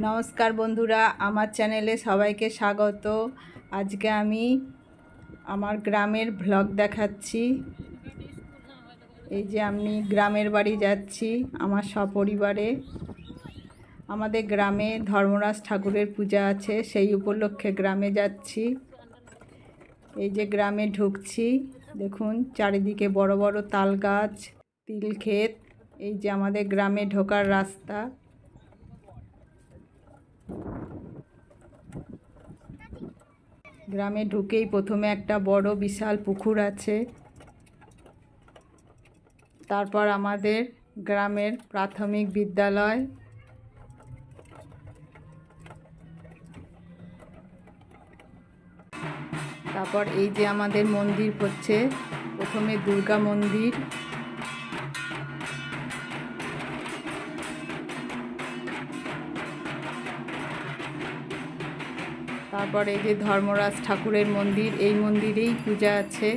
নমস্কার বন্ধুরা, আমার চ্যানেলে সবাইকে স্বাগত। আজকে আমি আমার গ্রামের ভ্লগ দেখাচ্ছি। এই যে আমি গ্রামের বাড়ি যাচ্ছি আমার সপরিবারে। আমাদের গ্রামে ধর্মরাজ ঠাকুরের পূজা আছে, সেই উপলক্ষে গ্রামে যাচ্ছি। এই যে গ্রামে ঢুকছি, দেখুন চারিদিকে বড় বড় তাল গাছ, তিল ক্ষেত, এই যে আমাদের গ্রামে ঢোকার রাস্তা। গ্রামে ঢুকেই প্রথমে একটা বড় বিশাল পুকুর আছে। তারপর আমাদের গ্রামের প্রাথমিক বিদ্যালয়। তারপর এই যে আমাদের মন্দির হচ্ছে, প্রথমে দুর্গা মন্দির। তারপর এই যে ধর্মরাজ ঠাকুরের মন্দির, এই মন্দিরেই পূজা আছে।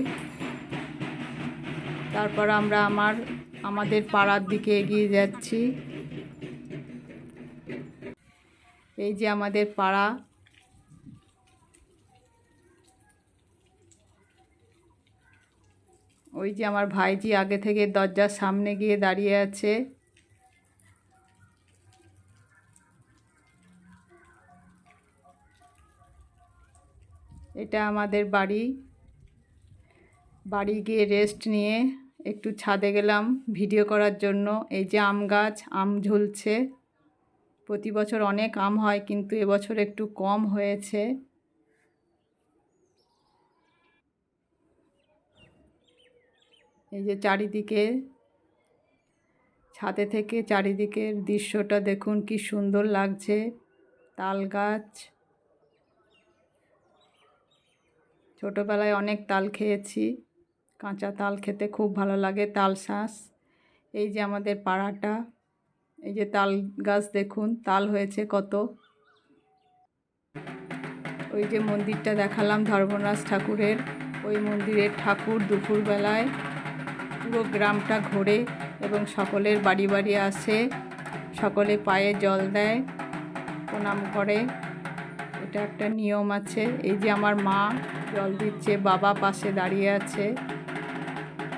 তারপর আমরা আমার, আমাদের পাড়ার দিকে এগিয়ে যাচ্ছি। এই যে আমাদের পাড়া। ওই যে আমার ভাইজি আগে থেকে দরজার সামনে গিয়ে দাঁড়িয়ে আছে। এটা আমাদের বাড়ি। বাড়ি গিয়ে রেস্ট নিয়ে একটু ছাদে গেলাম ভিডিও করার জন্য। এই যে আম গাছ, আম ঝুলছে। প্রতি বছর অনেক আম হয় কিন্তু এবছর একটু কম হয়েছে। এই যে চারিদিকে, ছাদে থেকে চারিদিকের দৃশ্যটা দেখুন কি সুন্দর লাগছে। তাল গাছ। ছোটোবেলায় অনেক তাল খেয়েছি। কাঁচা তাল খেতে খুব ভালো লাগে, তাল শাঁস। এই যে আমাদের পাড়াটা, এই যে তাল গাছ দেখুন, তাল হয়েছে কত। ওই যে মন্দিরটা দেখালাম ধর্মনাথ ঠাকুরের, ওই মন্দিরের ঠাকুর দুপুরবেলায় পুরো গ্রামটা ঘোরে এবং সকলের বাড়ি বাড়ি আসে, সকলে পায়ে জল দেয়, প্রণাম করে। এটা একটা নিয়ম আছে। এই যে আমার মা জল দিচ্ছে, বাবা পাশে দাঁড়িয়ে আছে।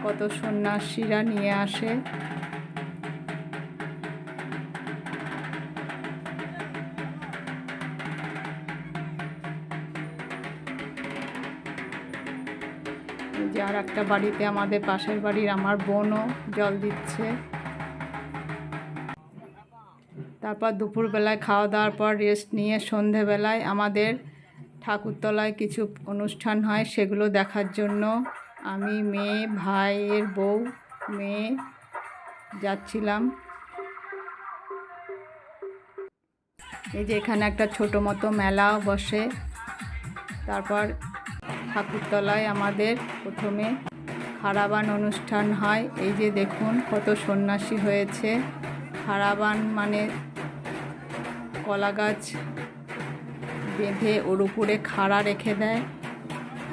কত সন্ন্যাসীরা নিয়ে আসে। যে আর একটা বাড়িতে আমাদের পাশের বাড়ির আমার বোনও জল দিচ্ছে। তারপর দুপুরবেলায় খাওয়া দাওয়ার পর রেস্ট নিয়ে সন্ধেবেলায় আমাদের ঠাকুরতলায় কিছু অনুষ্ঠান হয়, সেগুলো দেখার জন্য আমি মেয়ে, ভাইয়ের বউ, মেয়ে যাচ্ছিলাম। এই যে এখানে একটা ছোটো মতো মেলাও বসে। তারপর ঠাকুরতলায় আমাদের প্রথমে খারাবান অনুষ্ঠান হয়। এই যে দেখুন কত সন্ন্যাসী হয়েছে। খারাবান মানে কলা গাছ বেঁধে ওর উপরে খাড়া রেখে দেয়।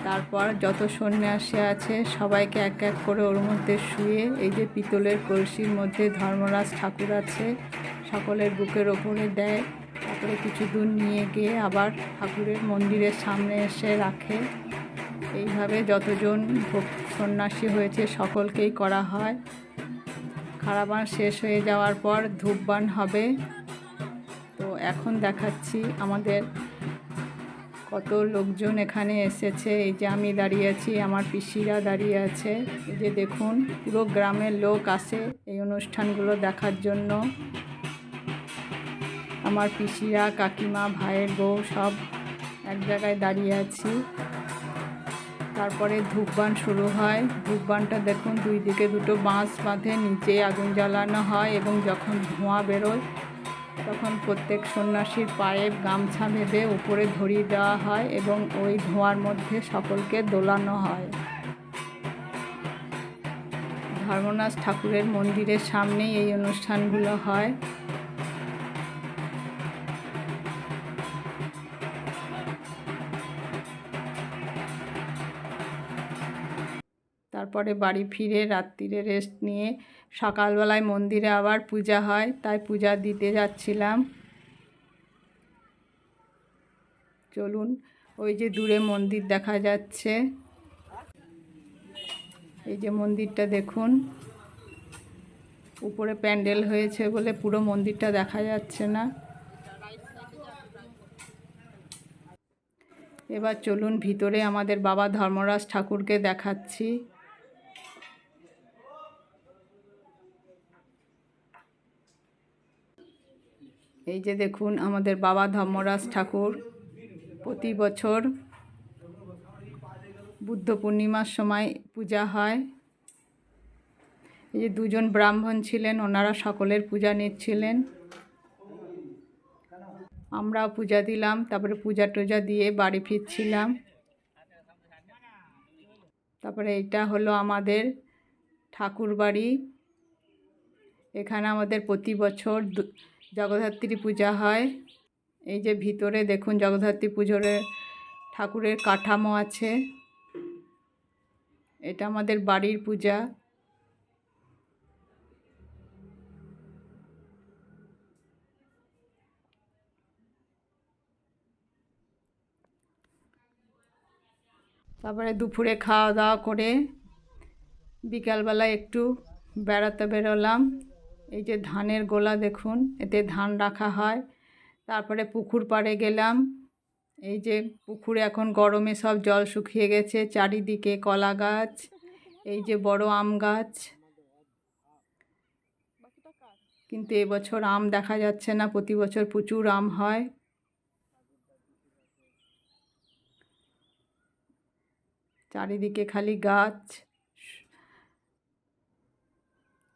তারপর যত সন্ন্যাসী আছে, সবাইকে এক এক করে ওর মধ্যে শুয়ে, এই যে পিতলের কলসির মধ্যে ধর্মরাজ ঠাকুর আছে, সকলের বুকের ওপরে দেয়। তারপরে কিছু দূর নিয়ে গিয়ে আবার ঠাকুরের মন্দিরের সামনে এসে রাখে। এইভাবে যতজন ভোগ সন্ন্যাসী হয়েছে, সকলকেই করা হয়। খারাবান শেষ হয়ে যাওয়ার পর ধূপবান হবে। তো এখন দেখাচ্ছি আমাদের কত লোকজন এখানে এসেছে, এই যে আমি দাঁড়িয়ে আছি, আমার পিসিরা দাঁড়িয়ে আছে। এই যে দেখুন, পুরো গ্রামের লোক আসে এই অনুষ্ঠানগুলো দেখার জন্য। আমার পিসিরা, কাকিমা, ভাইয়ের বউ সব এক জায়গায় দাঁড়িয়ে আছি। তারপরে ধূপবান শুরু হয়। ধূপবানটা দেখুন, দুই দিকে দুটো বাঁশ বাঁধে, নিচে আগুন জ্বালানো হয় এবং যখন ধোঁয়া বেরোয় তখন প্রত্যেক সন্ন্যাসীর পায়ে গামছা বেঁধে উপরে ধরিয়ে দেওয়া হয় এবং ওই ধোঁয়ার মধ্যে সকলকে দোলানো হয়। ধর্মনাথ ঠাকুরের মন্দিরের সামনেই এই অনুষ্ঠানগুলো হয়। তারপরে বাড়ি ফিরে রাত্রিরে রেস্ট নিয়ে সকালবেলায় মন্দিরে আবার পূজা হয়, তাই পূজা দিতে যাচ্ছিলাম। চলুন, ওই যে দূরে মন্দির দেখা যাচ্ছে। এই যে মন্দিরটা দেখুন, উপরে প্যান্ডেল হয়েছে বলে পুরো মন্দিরটা দেখা যাচ্ছে না। এবার চলুন ভিতরে আমাদের বাবা ধর্মরাজ ঠাকুরকে দেখাচ্ছি। এই যে দেখুন আমাদের বাবা ধর্মরাজ ঠাকুর, প্রতি বছর বুদ্ধ পূর্ণিমার সময় পূজা হয়। এই যে দুজন ব্রাহ্মণ ছিলেন, ওনারা সকলের পূজা নিচ্ছিলেন। আমরাও পূজা দিলাম, তারপরে পূজা টুজা দিয়ে বাড়ি ফিরছিলাম। তারপরে এটা হলো আমাদের ঠাকুর বাড়ি এখানে আমাদের প্রতি বছর জগদ্ধাত্রী পূজা হয়। এই যে ভিতরে দেখুন জগদ্ধাত্রী পুজোর ঠাকুরের কাঠামো আছে। এটা আমাদের বাড়ির পূজা। তারপরে দুপুরে খাওয়া দাওয়া করে বিকালবেলা একটু বেড়াতে বেরোলাম। এই যে ধানের গোলা দেখুন, এতে ধান রাখা হয়। তারপরে পুকুর পাড়ে গেলাম। এই যে পুকুরে এখন গরমে সব জল শুকিয়ে গেছে, চারিদিকে কলা গাছ, এই যে বড় আম গাছ। কিন্তু এবছর আম দেখা যাচ্ছে না, প্রতি বছর প্রচুর আম হয়। চারিদিকে খালি গাছ।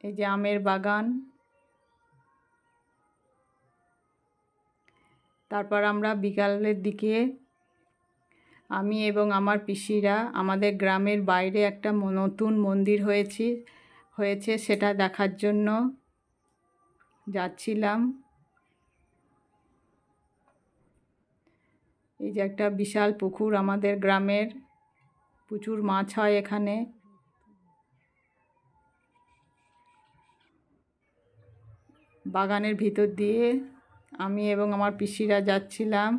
এই যে আমের বাগান। তারপর আমরা বিকালের দিকে আমি এবং আমার পিসিরা আমাদের গ্রামের বাইরে একটা নতুন মন্দির হয়েছে হয়েছে সেটা দেখার জন্য যাচ্ছিলাম। এই যে একটা বিশাল পুকুর আমাদের গ্রামের, প্রচুর মাছ হয় এখানে। বাগানের ভিতর দিয়ে আমি এবং আমার পিসিরা যাচ্ছিলাম।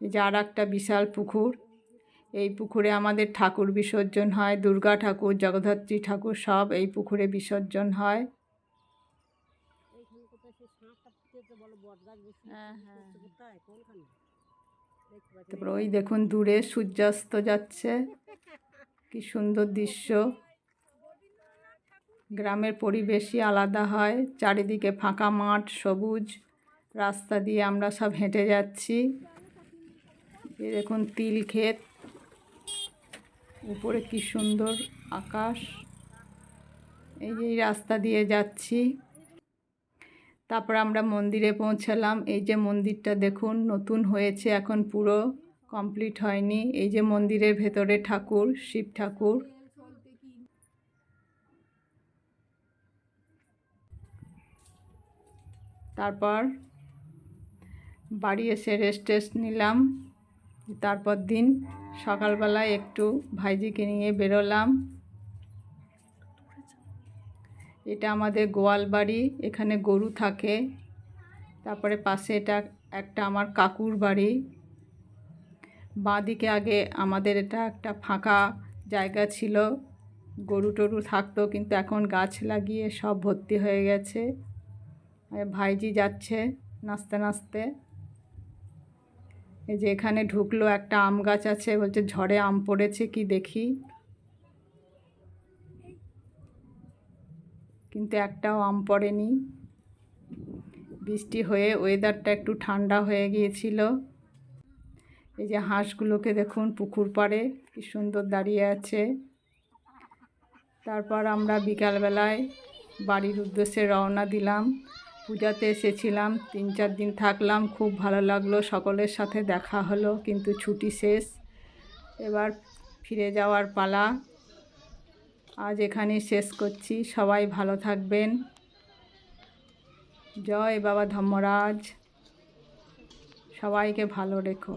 এই যে আর একটা বিশাল পুকুর। এই পুকুরে আমাদের ঠাকুর বিসর্জন হয়, দুর্গা ঠাকুর, জগদ্ধাত্রী ঠাকুর সব এই পুকুরে বিসর্জন হয়। তারপর ওই দেখুন দূরে সূর্যাস্ত যাচ্ছে। কি সুন্দর দৃশ্য। গ্রামের পরিবেশই আলাদা হয়, চারিদিকে ফাঁকা মাঠ, সবুজ, রাস্তা দিয়ে আমরা সব হেঁটে যাচ্ছি। দেখুন তিল ক্ষেত, উপরে কি সুন্দর আকাশ। এই যে রাস্তা দিয়ে যাচ্ছি। তারপর আমরা মন্দিরে পৌঁছালাম। এই যে মন্দিরটা দেখুন, নতুন হয়েছে, এখন পুরো কমপ্লিট হয়নি। এই যে মন্দিরের ভেতরে ঠাকুর, শিব ঠাকুর। তারপর বাড়ি এসে রেস্ট টেস্ট নিলাম। তারপর দিন সকালবেলায় একটু ভাইজিকে নিয়ে বেরোলাম। এটা আমাদের গোয়াল বাড়ি, এখানে গরু থাকে। তারপরে পাশে এটা একটা আমার কাকুর বাড়ি। বাঁদিকে আগে আমাদের এটা একটা ফাঁকা জায়গা ছিল। গরু টরু থাকতো, কিন্তু এখন গাছ লাগিয়ে সব ভর্তি হয়ে গেছে। ভাইজি যাচ্ছে নাচতে নাচতে। এই যে এখানে ঢুকলো একটা আম গাছ আছে, বলছে ঝড়ে আম পড়েছে, কি দেখি? কিন্তু একটাও আম পড়েনি। বৃষ্টি হয়ে ওয়েদারটা একটু ঠান্ডা হয়ে গিয়েছিল। এই যে হাঁসগুলোকে দেখুন পুকুর পাড়ে, কি সুন্দর দাঁড়িয়ে আছে। তারপর আমরা বিকালবেলায় বাড়ির উদ্দেশ্যে রওনা দিলাম। পূজাতে এসেছিলাম, তিন চার দিন থাকলাম, খুব ভালো লাগল, সকলের সাথে দেখা হলো, কিন্তু ছুটি শেষ। এবার ফিরে যাওয়ার পালা। আজ এখানে শেষ করছি। সবাই ভালো থাকবেন। জয় বাবা ধর্মরাজ। সবাইকে ভালো রেখো।